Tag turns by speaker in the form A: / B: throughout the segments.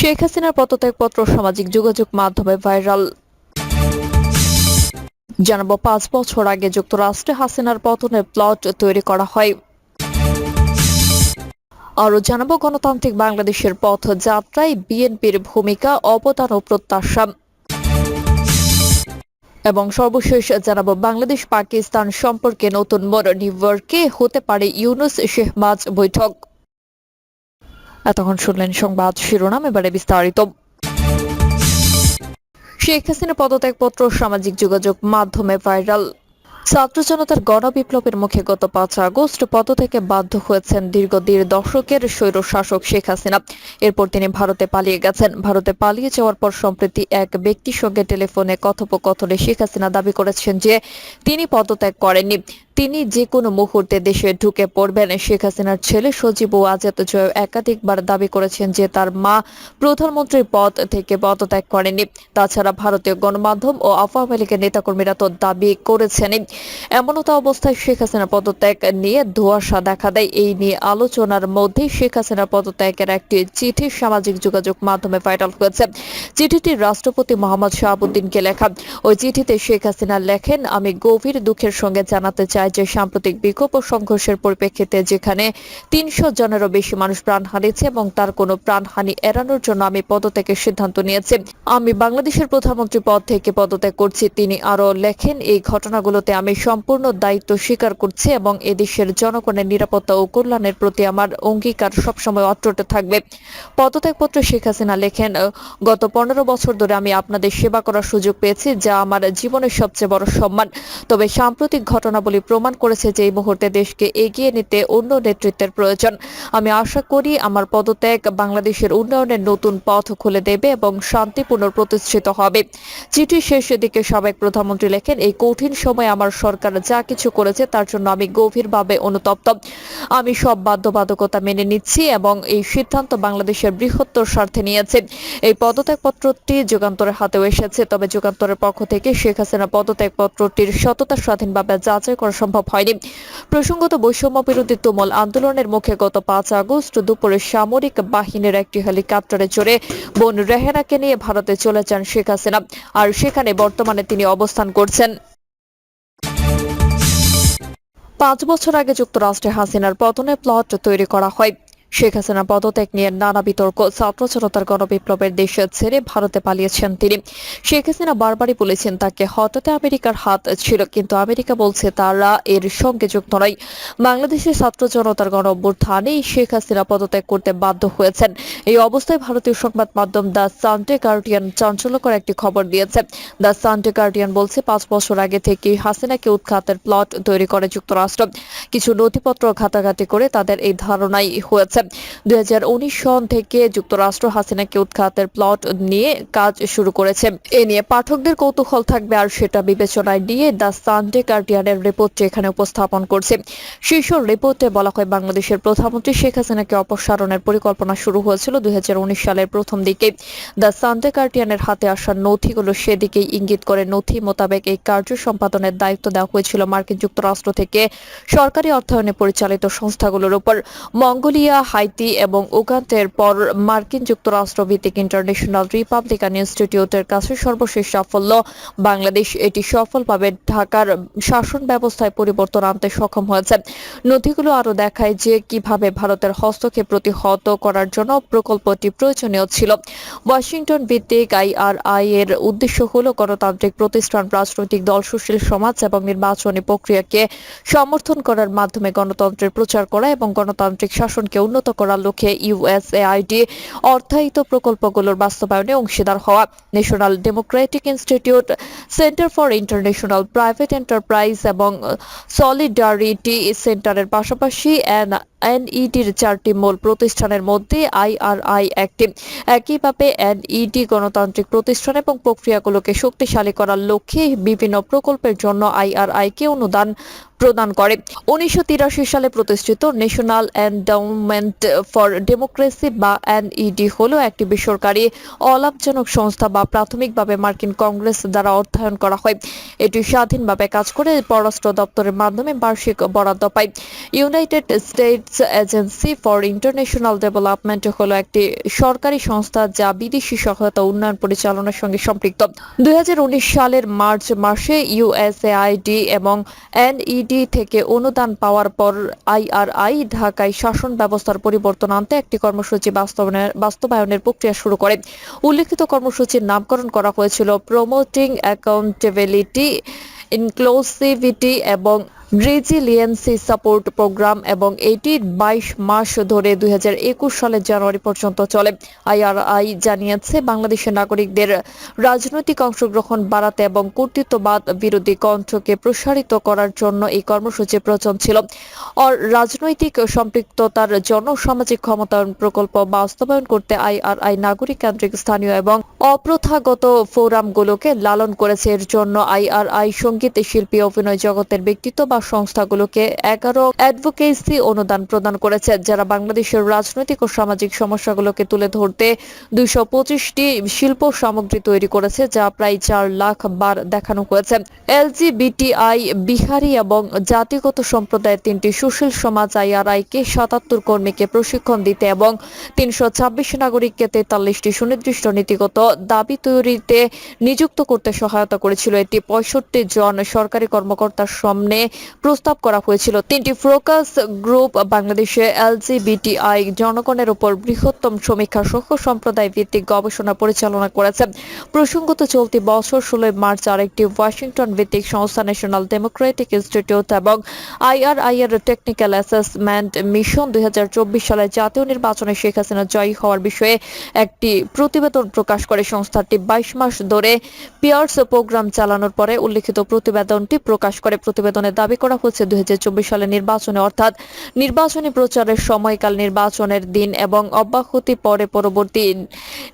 A: শেখ হাসিনার পদত্যাগপত্র সামাজিক যোগাযোগ মাধ্যমে ভাইরাল। জানাব, পাঁচ বছর আগে যুক্তরাষ্ট্রে হাসিনার পতনের প্লট তৈরি করা হয়। আরও জানাব, গণতান্ত্রিক বাংলাদেশের পথ যাত্রায় বিএনপির ভূমিকা অবদান ও প্রত্যাশা। এবং সর্বশেষ জানাব বাংলাদেশ পাকিস্তান সম্পর্কে নতুন মোড় নিউ হতে পারে ইউনুস শেহবাজ বৈঠক। এতক্ষণ শুনলেন সংবাদ শিরোনাম এবারে বিস্তারিত। শেখ হাসিনা পদত্যাগপত্র সামাজিক যোগাযোগ মাধ্যমে ভাইরাল। ছাত্র জনতার গণবিপ্লবের মুখে গত পাঁচ আগস্ট পদ থেকে বাধ্য হয়েছেন দীর্ঘ দেড় দশকের স্বৈর শাসক শেখ হাসিনা। এরপর তিনি ভারতে পালিয়ে গেছেন। ভারতে পালিয়ে যাওয়ার পর সম্প্রতি এক ব্যক্তির সঙ্গে টেলিফোনে কথোপকথনে শেখ হাসিনা দাবি করেছেন যে, তিনি পদত্যাগ করেননি। তিনি যে কোনো মুহূর্তে দেশে ঢুকে পড়বেন। শেখ হাসিনার ছেলে সজীব ও আজাদ জয় একাধিকবার দাবি করেছেন যে, তার মা প্রধানমন্ত্রীর পদ থেকে পদত্যাগ করেননি। তাছাড়া ভারতীয় গণমাধ্যম ও আওয়ামী লীগের নেতাকর্মীরা তো দাবি করেছেনই। এমনতা অবস্থায় শেখ হাসিনা পদত্যাগ নিয়ে ধোঁয়াশা দেখা দেয়। এই নিয়ে আলোচনার মধ্যে শেখ হাসিনার পদত্যাগের একটি চিঠি সামাজিক যোগাযোগ মাধ্যমে ভাইরাল হয়েছে। চিঠিটি রাষ্ট্রপতি মোহাম্মদ শাহাবুদ্দিনকে লেখা। ওই চিঠিতে শেখ হাসিনা লেখেন, আমি গভীর দুঃখের সঙ্গে জানাতে চাই যে সাম্প্রতিক বিক্ষোভ সংঘর্ষের পরিপ্রেক্ষিতে যেখানে তিনশো জনেরও বেশি মানুষ প্রাণ হারিয়েছে এবং তার কোনো প্রাণহানি এড়ানোর জন্য আমি পদত্যাগের সিদ্ধান্ত নিয়েছি। আমি বাংলাদেশের প্রধানমন্ত্রী পদ থেকে পদত্যাগ করছি। তিনি আরও লেখেন, এই ঘটনাগুলোতে আমি সম্পূর্ণ দায়িত্ব স্বীকার করছি এবং এদেশের জনগণের নিরাপত্তা ও কল্যাণের প্রতি আমার অঙ্গীকার সবসময় অট্ট থাকবে। পদত্যাগপত্রে শেখ হাসিনা লেখেন, গত পনেরো বছর ধরে আমি আপনাদের সেবা করার সুযোগ পেয়েছি, যা আমার জীবনের সবচেয়ে বড় সম্মান। তবে সাম্প্রতিক ঘটনাবলী প্রমাণ করেছে যে এই মুহূর্তে দেশকে এগিয়ে নিতে অন্য নেতৃত্বের প্রয়োজন। আমি আশা করি আমার পদত্যাগ বাংলাদেশের উন্নয়নের নতুন পথ খুলে দেবে এবং শান্তি পুনঃপ্রতিষ্ঠিত হবে। চিঠির শেষ দিকে সাবেক প্রধানমন্ত্রী লেখেন, এই কঠিন সময় আমার সরকার যা কিছু করেছে তার জন্য আমি গভীরভাবে অনুতপ্ত। আমি সব বাধ্যবাধকতা মেনে নিচ্ছি এবং এই সিদ্ধান্ত বাংলাদেশের বৃহত্তর স্বার্থে নিয়েছে। এই পদত্যাগপত্রটি যুগান্তরের হাতেও এসেছে, তবে যুগান্তরের পক্ষ থেকে শেখ হাসিনা পদত্যাগপত্রটির সততা স্বাধীনভাবে যাচাই করা সম্ভব হয়নি। প্রসঙ্গত বৈষম্য বিরোধী তুমুল আন্দোলনের মুখে গত পাঁচ আগস্ট দুপুরে সামরিক বাহিনীর একটি হেলিকপ্টারে চড়ে বোন রেহেনাকে নিয়ে ভারতে চলে যান শেখ হাসিনা, আর সেখানে বর্তমানে তিনি অবস্থান করছেন। পাঁচ বছর আগে যুক্তরাষ্ট্রে হাসিনার পতনে প্লট তৈরি করা হয়। শেখ হাসিনা পদত্যাগ নিয়ে নানা বিতর্ক ছাত্র জনতার গণবিপ্লবের দেশে ছেড়ে ভারতে পালিয়েছেন তিনি। শেখ হাসিনা বারবারই বলেছেন তাকে হঠাৎ আমেরিকার হাত ছিল, কিন্তু আমেরিকা বলছে তারা এর সঙ্গে যুক্ত নয়। বাংলাদেশের ছাত্র জনতার গণ অভ্যুত্থানেই শেখ হাসিনা পদত্যাগ করতে বাধ্য হয়েছেন। এই অবস্থায় ভারতীয় সংবাদ মাধ্যম দ্য সানডে গার্ডিয়ান চাঞ্চল্যকর একটি খবর দিয়েছে। দ্য সানডে গার্ডিয়ান বলছে, পাঁচ বছর আগে থেকে হাসিনাকে উৎখাতের প্লট তৈরি করে যুক্তরাষ্ট্র। কিছু নথিপত্র ঘাটাঘাটি করে তাদের এই ধারণাই হয়েছে। হাজার উনিশ সন থেকে যুক্তরাষ্ট্র হাসিনাকে উৎখাতের প্লট নিয়ে কাজ শুরু করেছে। এ নিয়ে পাঠকদের কৌতূহল থাকবে আর সেটা বিবেচনায় নিয়ে দ্য সানডে গার্ডিয়ানের রিপোর্টটি এখানে উপস্থাপন করছে। শীর্ষ রিপোর্টে বলা হয়, বাংলাদেশের প্রধানমন্ত্রী শেখ হাসিনাকে অপসারণের পরিকল্পনা শুরু হয়েছিল দুই সালের প্রথম দিকে। দ্য সানডে গার্ডিয়ানের হাতে আসা নথিগুলো সেদিকেই ইঙ্গিত করে নথি মোতাবেক এই কার্য সম্পাদনের দায়িত্ব দেওয়া হয়েছিল মার্কিন যুক্তরাষ্ট্র থেকে। সরকারি অর্থায়নে পরিচালিত সংস্থাগুলোর উপর। মঙ্গোলিয়া হাইতি এবং উগান্ডের পর মার্কিন যুক্তরাষ্ট্র ভিত্তিক ইন্টারন্যাশনাল রিপাবলিকান ইনস্টিটিউটের কাছে সর্বশেষ সাফল্য। বাংলাদেশ এটি সফলভাবে ঢাকার শাসন ব্যবস্থায় পরিবর্তন আনতে সক্ষম হয়েছে। নথিগুলো আরও দেখায় যে কীভাবে ভারতের হস্তক্ষেপ প্রতিহত করার জন্য প্রকল্পটি প্রয়োজনীয় ছিল। ওয়াশিংটন ভিত্তিক আইআরআই এর উদ্দেশ্য হল গণতান্ত্রিক প্রতিষ্ঠান, রাজনৈতিক দল, সুশীল সমাজ এবং নির্বাচনী প্রক্রিয়াকে সমর্থন করার মাধ্যমে গণতন্ত্রের প্রচার করা এবং গণতান্ত্রিক শাসনকে উন্নত করার লক্ষ্যে ইউএসএআইডি অর্থায়িত প্রকল্পগুলোর বাস্তবায়নে অংশীদার হওয়া। National democratic institute centre for international private enterprise এবং সলিডারিটি সেন্টারের পাশাপাশি এন এনইডির চারটি মূল প্রতিষ্ঠানের মধ্যে আইআরআই একটি। একইভাবে এনইডি গণতান্ত্রিক প্রতিষ্ঠান এবং প্রক্রিয়াগুলোকে শক্তিশালী করার লক্ষ্যে বিভিন্ন প্রকল্পের জন্য আইআরআই কে অনুদান প্রদান করে। উনিশশো তিরাশি সালে প্রতিষ্ঠিত ন্যাশনাল এন্ডাউমেন্ট ফর ডেমোক্রেসি বা এনইডি হলো একটি বেসরকারি অলাভজনক সংস্থা বা প্রাথমিকভাবে মার্কিন কংগ্রেস দ্বারা অর্থায়ন করা হয়। এটি স্বাধীনভাবে কাজ করে পররাষ্ট্র দপ্তরের মাধ্যমে বার্ষিক বরাদ্দ পায়। United States projects agency for international development হলো একটি সরকারি সংস্থা যা বিদেশি সহায়তা উন্নয়ন পরিচালনার সঙ্গে সম্পৃক্ত। দু হাজার উনিশ সালের মার্চ মাসে ইউএসএআইডি এবং এনইডি থেকে অনুদান পাওয়ার পর আইআরআই ঢাকায় শাসন ব্যবস্থার পরিবর্তন আনতে একটি কর্মসূচি বাস্তবায়নের বাস্তবায়নের প্রক্রিয়া শুরু করে। উল্লেখিত কর্মসূচির নামকরণ করা হয়েছিল প্রমোটিং অ্যাকাউন্টেবিলিটি, ইনক্লুসিভিটি এবং রেজিলিয়েন্সি সাপোর্ট প্রোগ্রাম এবং এটি বাইশ মাস ধরে দুই সালের জানুয়ারি পর্যন্ত চলে। আইআরআই জানিয়েছে, বাংলাদেশের নাগরিকদের রাজনৈতিক অংশগ্রহণ বাড়াতে এবং কর্তৃত্ববাদ বিরোধী কণ্ঠকে প্রসারিত করার জন্য এই কর্মসূচি প্রচলন ছিল। আর রাজনৈতিক সম্পৃক্ততার জন্য সামাজিক ক্ষমতায়ন প্রকল্প বাস্তবায়ন করতে আইআরআই নাগরিক কেন্দ্রিক স্থানীয় এবং অপ্রথাগত ফোরামগুলোকে লালন করেছে। এর জন্য আইআরআই সংগীত শিল্পী অভিনয় জগতের ব্যক্তিত্ব বা সংস্থাগুলোকে এগারো অ্যাডভোকেসি অনুদান প্রদান করেছে, যারা বাংলাদেশের রাজনৈতিক ও সামাজিক সমস্যাগুলোকে তুলে ধরতে দুইশো পঁচিশটি শিল্প সামগ্রী তৈরি করেছে, যা প্রায় চার লাখ বার দেখানো হয়েছে। এলজিবিটিআই, বিহারি এবং জাতিগত সম্প্রদায়ের তিনটি সুশীল সমাজ আইআরআই কে সাতাত্তর কর্মীকে প্রশিক্ষণ দিতে এবং তিনশো ছাব্বিশ নাগরিককে তেতাল্লিশটি সুনির্দিষ্ট নীতিগত দাবি তৈরিতে নিযুক্ত করতে সহায়তা করেছিল। এটি পঁয়ষট্টি জন সরকারি কর্মকর্তার সামনে প্রস্তাব করা হয়েছিল। তিনটি ফোকাস গ্রুপ বাংলাদেশে এলজিবিটিআই জনগণের উপর বৃহত্তম সমীক্ষা সহ সম্প্রদায় ভিত্তিক গবেষণা পরিচালনা করেছে। প্রসঙ্গত, চলতি বছর ষোলোই মার্চ আরেকটি ওয়াশিংটন ভিত্তিক সংস্থা ন্যাশনাল ডেমোক্রেটিক ইনস্টিটিউট এবং আইআরআই এর টেকনিক্যাল অ্যাসেসমেন্ট মিশন দুই হাজার চব্বিশ সালে জাতীয় নির্বাচনে শেখ হাসিনা জয়ী হওয়ার বিষয়ে একটি প্রতিবেদন প্রকাশ করে। সংস্থাটি বাইশ মাস ধরে পিয়ার্স প্রোগ্রাম চালানোর পরে উল্লেখিত প্রতিবেদনটি প্রকাশ করে। প্রতিবেদনে দাবি করা হচ্ছে দুই সালের নির্বাচনে। অর্থাৎ নির্বাচনী প্রচারের সময়কাল, নির্বাচনের দিন এবং অব্যাহতি পরে পরবর্তী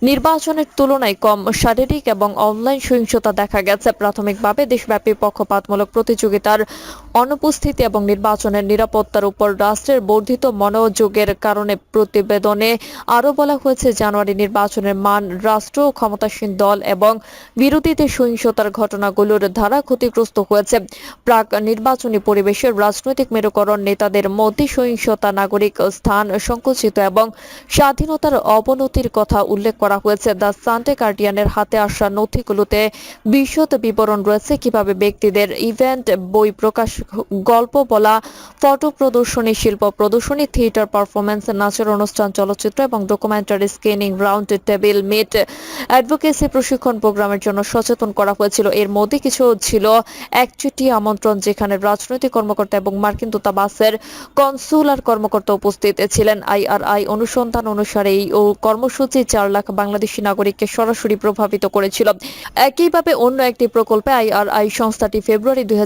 A: নির্বাচনের তুলনায় কম শারীরিক এবং অনলাইন সহিংসতা দেখা গেছে। প্রাথমিকভাবে দেশব্যাপী পক্ষপাতমূলক প্রতিযোগিতার অনুপস্থিতি এবং নির্বাচনের নিরাপত্তার উপর রাষ্ট্রের বর্ধিত মনোযোগের কারণে প্রতিবেদনে আরও বলা হয়েছে, জানুয়ারি নির্বাচনের মান রাষ্ট্র ক্ষমতাসীন দল এবং বিরোধীদের সহিংসতার ঘটনাগুলোর ধারা ক্ষতিগ্রস্ত হয়েছে। প্রাক নির্বাচনী পরিবেশের রাজনৈতিক মেরুকরণ নেতাদের মধ্যে সহিংসতা, নাগরিক স্থান সংকুচিত এবং স্বাধীনতার অবনতির কথা উল্লেখ করা হয়েছে। দ্য সানডে গার্ডিয়ানের হাতে আসা নথিগুলোতে বিশদ বিবরণ রয়েছে কীভাবে ব্যক্তিদের ইভেন্ট বই প্রকাশ, গল্প বলা, ফটো প্রদর্শনী, শিল্প প্রদর্শনী, থিয়েটার পারফরমেন্স নাচের অনুষ্ঠান, চলচ্চিত্র এবং documentary screening, round table, meet, advocacy প্রশিক্ষণ প্রোগ্রামের জন্য সচেতন করা হয়েছিল। এর মধ্যে কিছু ছিল একচুটি আমন্ত্রণ যেখানে রাজনৈতিক কর্মকর্তা এবং মার্কিন দূতাবাসের কনসুলার কর্মকর্তা উপস্থিত ছিলেন। আইআরআই অনুসন্ধান অনুসারে এই কর্মসূচি চার লাখ বাংলাদেশি নাগরিককে সরাসরি প্রভাবিত করেছিল। একইভাবে অন্য একটি প্রকল্পে আইআরআই সংস্থাটি ফেব্রুয়ারি দুই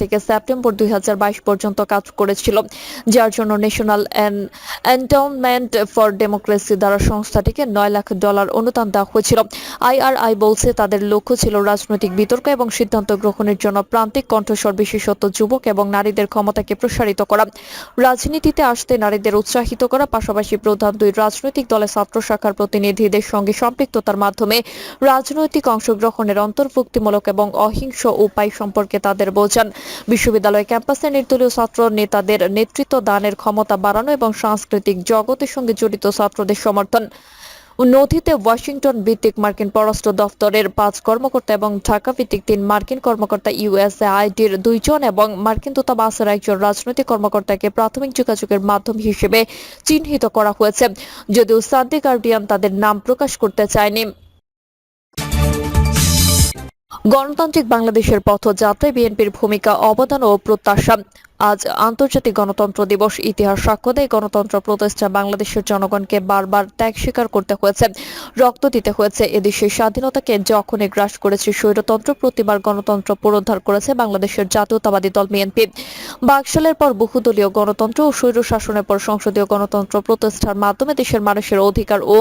A: থেকে সেপ্টেম্বর দুই পর্যন্ত কাজ করেছিল। যার জন্য ন্যাশনাল এন্ডাউনমেন্ট ফর ডেমোক্রেসি দ্বারা সংস্থাটিকে নয় লাখ ডলার অনুদান দেওয়া হয়েছিল। আইআরআই বলছে, তাদের লক্ষ্য ছিল রাজনৈতিক বিতর্ক এবং সিদ্ধান্ত গ্রহণের জন্য প্রান্তিক কণ্ঠস্বর বিশেষত যুবক এবং নারীদের ক্ষমতাকে প্রসারিত করা। রাজনীতিতে আসতে নারীদের উৎসাহিত করা, পাশাপাশি প্রধান দুই রাজনৈতিক দলের ছাত্র শাখার প্রতিনিধিদের সঙ্গে সম্পৃক্ততার মাধ্যমে রাজনৈতিক অংশগ্রহণের অন্তর্ভুক্তিমূলক এবং অহিংস উপায় সম্পর্কে তাদের বোঝান। বিশ্ববিদ্যালয় ক্যাম্পাসে নির্দলীয় ছাত্র নেতাদের নেতৃত্ব দানের ক্ষমতা বাড়ানো এবং সাংস্কৃতিক জগতের সঙ্গে জড়িত ছাত্রদের সমর্থন। নথিতে ওয়াশিংটন ভিত্তিক মার্কিন পররাষ্ট্র দফতরের পাঁচ কর্মকর্তা এবং ঢাকা ভিত্তিক তিন মার্কিন কর্মকর্তা ইউএসএ আইডির দুইজন এবং মার্কিন দূতাবাসের একজন রাজনৈতিক কর্মকর্তাকে প্রাথমিক যোগাযোগের মাধ্যম হিসেবে চিহ্নিত করা হয়েছে। যদিও সাদ্দি গার্ডিয়ান তাদের নাম প্রকাশ করতে চায়নি। গণতান্ত্রিক বাংলাদেশের পথযাত্রায় বিএনপির ভূমিকা অবদান ও প্রত্যাশা। আজ আন্তর্জাতিক গণতন্ত্র দিবস ইতিহাস সাক্ষ্য দেয়। গণতন্ত্র প্রতিষ্ঠা বাংলাদেশের জনগণকে বারবার ত্যাগ স্বীকার করতে হয়েছে, রক্ত দিতে হয়েছে। এদেশের স্বাধীনতাকে যখনই গ্রাস করেছে, স্বৈরতন্ত্র প্রতিবার গণতন্ত্র পুনরুদ্ধার করেছে বাংলাদেশের জাতীয়তাবাদী দল বিএনপি। বাকশালের পর বহুদলীয় গণতন্ত্র ও স্বৈর শাসনের পর সংসদীয় গণতন্ত্র প্রতিষ্ঠার মাধ্যমে দেশের মানুষের অধিকার ও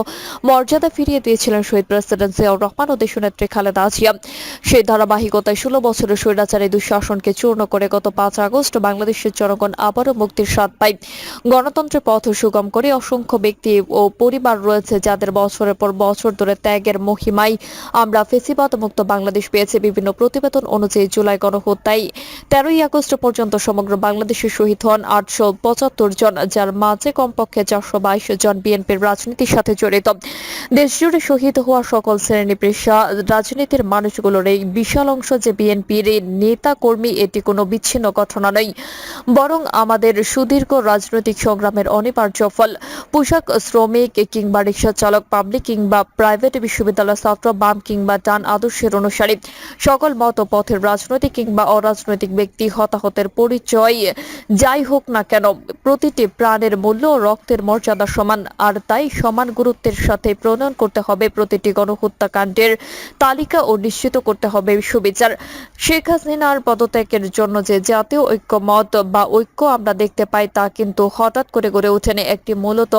A: মর্যাদা ফিরিয়ে দিয়েছিলেন শহীদ প্রেসিডেন্ট জিয়াউর রহমান ও দেশনেত্রী খালেদা জিয়া। সেই ধারাবাহিকতায় ষোলো বছরের স্বৈরাচারী দুঃশাসনকে চূর্ণ করে গত পাঁচ আগস্ট বাংলাদেশ বাংলাদেশের জনগণ আবারও মুক্তির স্বাদ পায়। গণতন্ত্রের পথ সুগম করে অসংখ্য ব্যক্তি ও পরিবার রয়েছে যাদের বছরের পর বছর ধরে ত্যাগের মহিমায় আমরা ফেসিবাদ মুক্ত বাংলাদেশ পেয়েছে। বিভিন্ন প্রতিবেদন অনুযায়ী জুলাই গণহত্যায় তেরোই আগস্ট পর্যন্ত সমগ্র বাংলাদেশে শহীদ হন আটশো পঁচাত্তর জন, যার মাঝে কমপক্ষে চারশো বাইশ জন বিএনপির রাজনীতির সাথে জড়িত। দেশজুড়ে শহীদ হওয়া সকল শ্রেণি পেশা, রাজনীতির মানুষগুলোর এই বিশাল অংশ যে বিএনপির নেতা কর্মী এটি কোনো বিচ্ছিন্ন ঘটনা নয়। বরং আমাদের সুদীর্ঘ রাজনৈতিক সংগ্রামের অনিবার্য ফল, পোশাক, শ্রমিক কিংবা রিক্সা চালক, পাবলিক কিংবা প্রাইভেট বিশ্ববিদ্যালয় ছাত্র, বাম কিংবা ডান আদর্শের অনুসারী। সকল মত, পথের রাজনৈতিক কিংবা অরাজনৈতিক ব্যক্তি হতাহতের পরিচয়। যাই হোক না কেন, প্রতিটি প্রাণের মূল্য রক্তের মর্যাদা সমান, আর তাই সমান গুরুত্বের সাথে প্রণয়ন করতে হবে প্রতিটি গণহত্যাকাণ্ডের তালিকা ও নিশ্চিত করতে হবে সুবিচার। শেখ হাসিনার পদত্যাগের জন্য যে জাতীয় ঐক্যমত বা ঐক্য আমরা দেখতে পাই তা কিন্তু হঠাৎ করে গড়ে ওঠেনি একটি মূলত,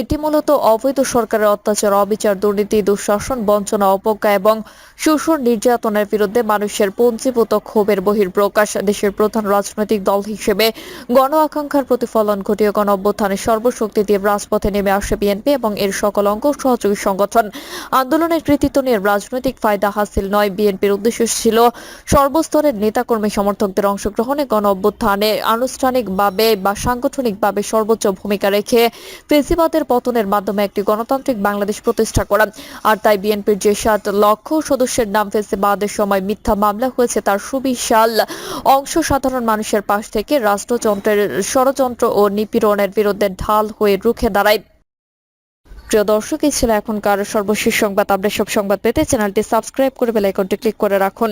A: এটি মূলত অবৈধ সরকারের অত্যাচার, অবিচার, দুর্নীতি, দুঃশাসন, বঞ্চনা, অবজ্ঞা এবং শোষণ নির্যাতনের বিরুদ্ধে মানুষের পঞ্জীভূত ক্ষোভের বহির্প্রকাশ দেশের প্রধান রাজনৈতিক দল হিসেবে গণ আকাঙ্ক্ষার প্রতিফলন ঘটিয়ে গণ অভ্যুত্থানের সর্বশক্তি দিয়ে রাজপথে নেমে আসে বিএনপি এবং এর সকল অঙ্গ সহযোগী সংগঠন। আন্দোলনের কৃতিত্ব নিয়ে রাজনৈতিক ফায়দা হাসিল নয়। বিএনপির উদ্দেশ্য ছিল সর্বস্তরের নেতাকর্মী সমর্থকদের অংশগ্রহণে গণ অভ্যুত্থানে আনুষ্ঠানিকভাবে বা সাংগঠনিকভাবে সর্বোচ্চ ভূমিকা রেখে ফেসিবাদের পতনের মাধ্যমে একটি গণতান্ত্রিক বাংলাদেশ প্রতিষ্ঠা করা। আর তাই বিএনপির যে সাত লক্ষ সদস্যের নাম ফেসিবাদের সময় মিথ্যা মামলা হয়েছে, তার সুবিশাল অংশ সাধারণ মানুষের পাশ থেকে রাষ্ট্রযন্ত্রের ষড়যন্ত্র ও নিপীড়নের বিরুদ্ধে ঢাল হয়ে রুখে দাঁড়ায়। প্রিয় দর্শক, এই ছিল এখনকার সর্বশেষ সংবাদ। আপডেট সব সংবাদ পেতে চ্যানেলটি সাবস্ক্রাইব করে বেল আইকনটি ক্লিক করে রাখুন।